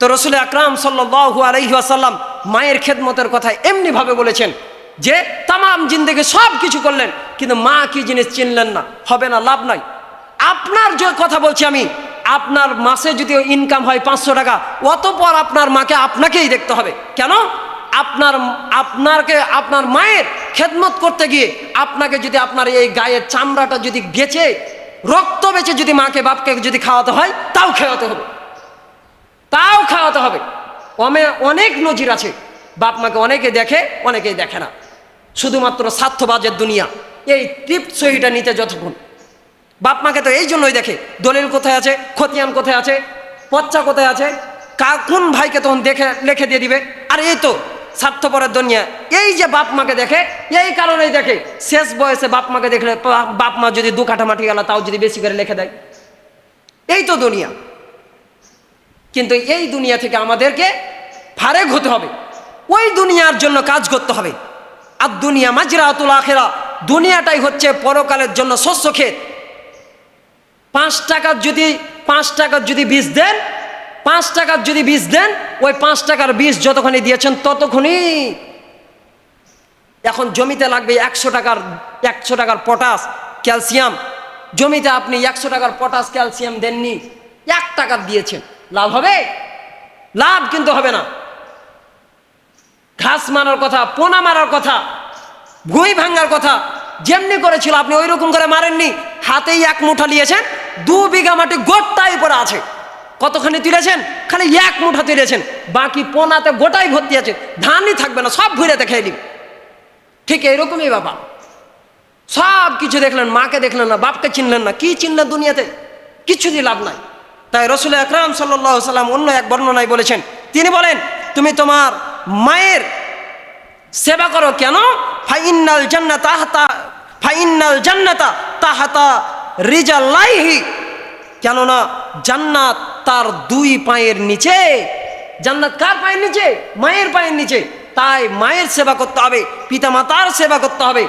তো রসুল আকরাম সাল্লু আলহি আসাল্লাম মায়ের খেদমতের কথা এমনিভাবে বলেছেন যে তামাম জিন্দেগি সব কিছু করলেন, কিন্তু মা কি জিনিস চিনলেন না, হবে না, লাভ নাই। আপনার যে কথা বলছি আমি, আপনার মাসে যদি ইনকাম হয় পাঁচশো টাকা, অতপর আপনার মাকে আপনাকেই দেখতে হবে। কেন? আপনার, আপনারকে, আপনার মায়ের খেদমত করতে গিয়ে আপনাকে যদি আপনার এই গায়ের চামড়াটা যদি বেচে রক্ত বেচে যদি মাকে, বাপকে যদি খাওয়াতে হয়, তাও খাওয়াতে হবে। তাও খাওয়াতে হবে। অনেক নজির আছে। বাপ মাকে অনেকে দেখে, অনেকেই দেখে না। শুধুমাত্র স্বার্থবাজের দুনিয়া। এই টিপ সহিটা নিতে যতক্ষণ। বাপ মাকে তো এই জন্যই দেখে, দলিল কোথায় আছে, খতিয়ান কোথায় আছে, পচ্চা কোথায় আছে কা কোন ভাইকে তখন দেখে, লিখে দিয়ে দিবে। আর এই তো স্বার্থপরের দুনিয়া। এই যে বাপ মাকে দেখে, এই কারণেই দেখে, শেষ বয়সে বাপ মাকে দেখলে বাপ মা যদি দু কাঠা মাটি গেল, তাও যদি বেশি করে লেখে দেয়। এই তো দুনিয়া। কিন্তু এই দুনিয়া থেকে আমাদেরকে ফারেক হতে হবে। ওই দুনিয়ার জন্য কাজ করতে হবে। আর দুনিয়া মাজরাতুল আখেরা, দুনিয়াটাই হচ্ছে পরকালের জন্য শস্য ক্ষেত। পাঁচ টাকার যদি, পাঁচ টাকার যদি বীজ দেন, পাঁচ টাকার যদি বীজ দেন, ওই পাঁচ টাকার বীজ যতক্ষণই দিয়েছেন ততক্ষণই এখন জমিতে লাগবে একশো টাকার একশো টাকার পটাশ ক্যালসিয়াম। জমিতে আপনি একশো টাকার পটাশ ক্যালসিয়াম দেননি, এক টাকার দিয়েছেন। লাভ হবে? লাভ কিন্তু হবে না। ঘাস মারার কথা, পোনা মারার কথা ভুঁই ভাঙার কথা, যেমনি করেছিল, আপনি ওই রকম করে মারেননি। হাতেই এক মুঠা নিয়েছেন, দু বিঘা মাটি গোটাই পরে আছে। কতখানি তুলেছেন? খালি এক মুঠা তুলেছেন। বাকি পোনাতে গোটাই ভর্তি আছে। ধানই থাকবে না, সব ঘুরে দেখে দিন ঠিক এইরকমই বাবা সব কিছু দেখলেন, মাকে দেখলেন না, বাপকে চিনলেন না। কি চিনলেন দুনিয়াতে? কিছু দিয়ে লাভ নাই। তাই রসুল আকরাম সাল্লাহ সাল্লাম অন্য এক বর্ণনায় বলেছেন, তিনি বলেন, তুমি তোমার মায়ের সেবা করো কেন? ফাইনাল জান্নাত তাহাতা ফাইনাল জান্নাতা তাহাতা রিজাল্লাইহি কেননা জান্নাত তার দুই পায়ের নিচে। জান্নাত কার পায়ের নিচে? মায়ের পায়ের নিচে। তাই মায়ের সেবা করতে হবে পিতা মাতার সেবা করতে হবে।